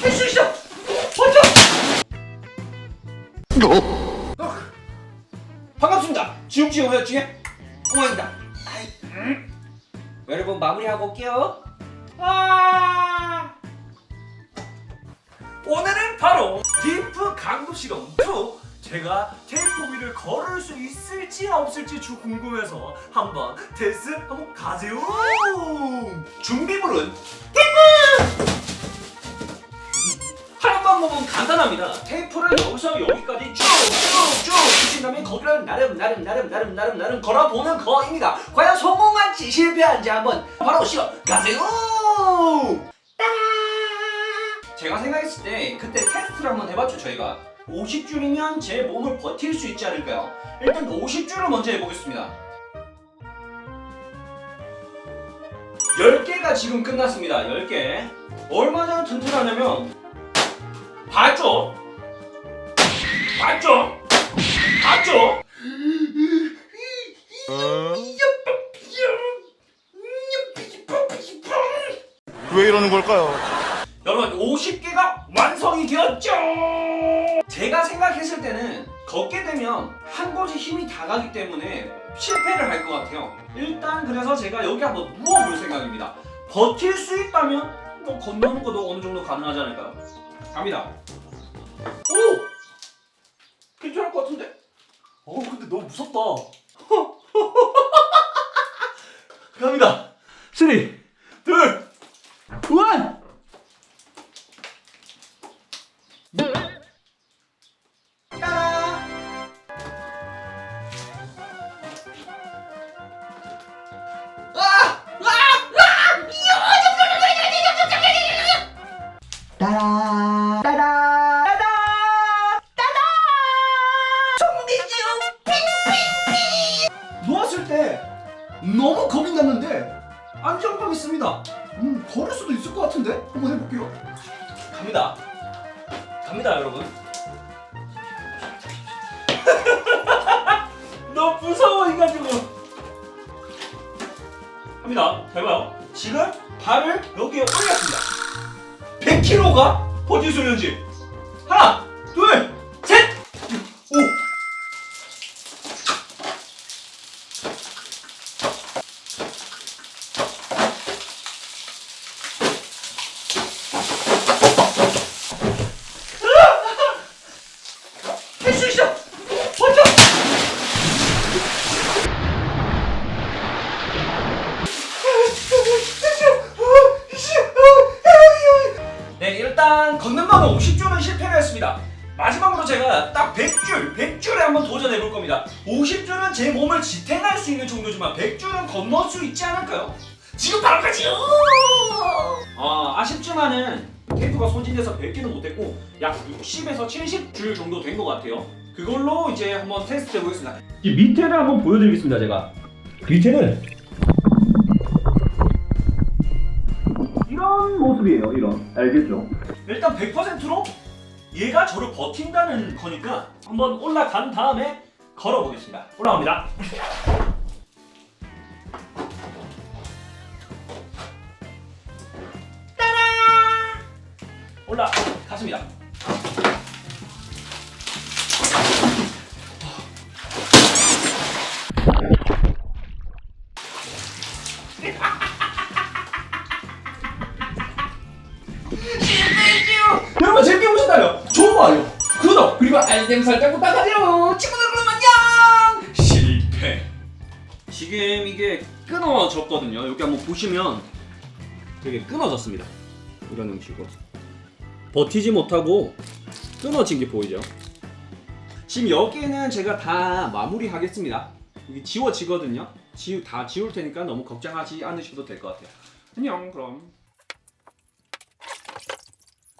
할수 있어! 버텨! 어. 반갑습니다. 지육지육 회원 중에 엉망입니다. 아이, 음. 여러분 마무리하고 올게요. 아! 오늘은 바로 딥프 강도 실험 2 제가 테이프 위를 걸을 수 있을지 없을지 주 궁금해서 한번 테스트 한번 가세요 준비물은 하는 방법은 간단합니다. 테이프를 여기서 여기까지 쭉쭉쭉 붙인 다음에 거기를 나름 나름 나름 나름 나름 나름 걸어보는 거입니다. 과연 성공한지 실패한지 한번 바로 시험 가세요. 제가 생각했을 때 그때 테스트를 한번 해봤죠 저희가 50줄이면 제 몸을 버틸 수 있지 않을까요? 일단 50줄을 먼저 해보겠습니다. 10개가 지금 끝났습니다. 10개. 얼마나 튼튼하냐면 봤죠? 봤죠? 봤죠? 왜 이러는 걸까요? 여러분 50개가 완성이 되었죠? 제가 생각했을 때는 걷게 되면 한 곳에 힘이 다 가기 때문에 실패를 할 것 같아요. 일단 그래서 제가 여기 한번 누워볼 생각입니다. 버틸 수 있다면 뭐 건너는 것도 어느 정도 가능하지 않을까요? 갑니다. 오! 괜찮을 것 같은데? 어 근데 너무 무섭다 갑니다 3 2 1따 너무 겁이 났는데 안정감 있습니다. 음 걸을 수도 있을 것 같은데? 한번 해볼게요. 갑니다. 갑니다 여러분. 너무 무서워 이가지고. 합니다. 잘 봐요. 지금 발을 여기에 올렸습니다. 100kg가 버틸 수 있는지 일단 걷는 방은 50줄은 실패를 했습니다. 마지막으로 제가 딱 100줄 100줄에 한번 도전해 볼 겁니다. 50줄은 제 몸을 지탱할 수 있는 정도지만 100줄은 건널 수 있지 않을까요? 지금 바로 가지요 아, 아쉽지만은 테이프가 소진돼서 100개는 못했고 약 60에서 70줄 정도 된 것 같아요. 그걸로 이제 한번 테스트 해보겠습니다. 이 밑에를 한번 보여드리겠습니다 제가. 밑에는 이런 모습이에요 이런. 알겠죠? 일단 100%로 얘가 저를 버틴다는 거니까 한번 올라간 다음에 걸어보겠습니다. 올라갑니다. 따라! 올라갔습니다 좋아요, 구독 그리고 알림 설정 부탁하세요. 친구들 그럼 안녕. 실패. 지금 이게 끊어졌거든요. 여기 한번 보시면 되게 끊어졌습니다. 이런 형식으로 버티지 못하고 끊어진 게 보이죠? 지금 여기는 제가 다 마무리하겠습니다. 이게 지워지거든요. 지우 다 지울 테니까 너무 걱정하지 않으셔도 될 것 같아요. 안녕 그럼.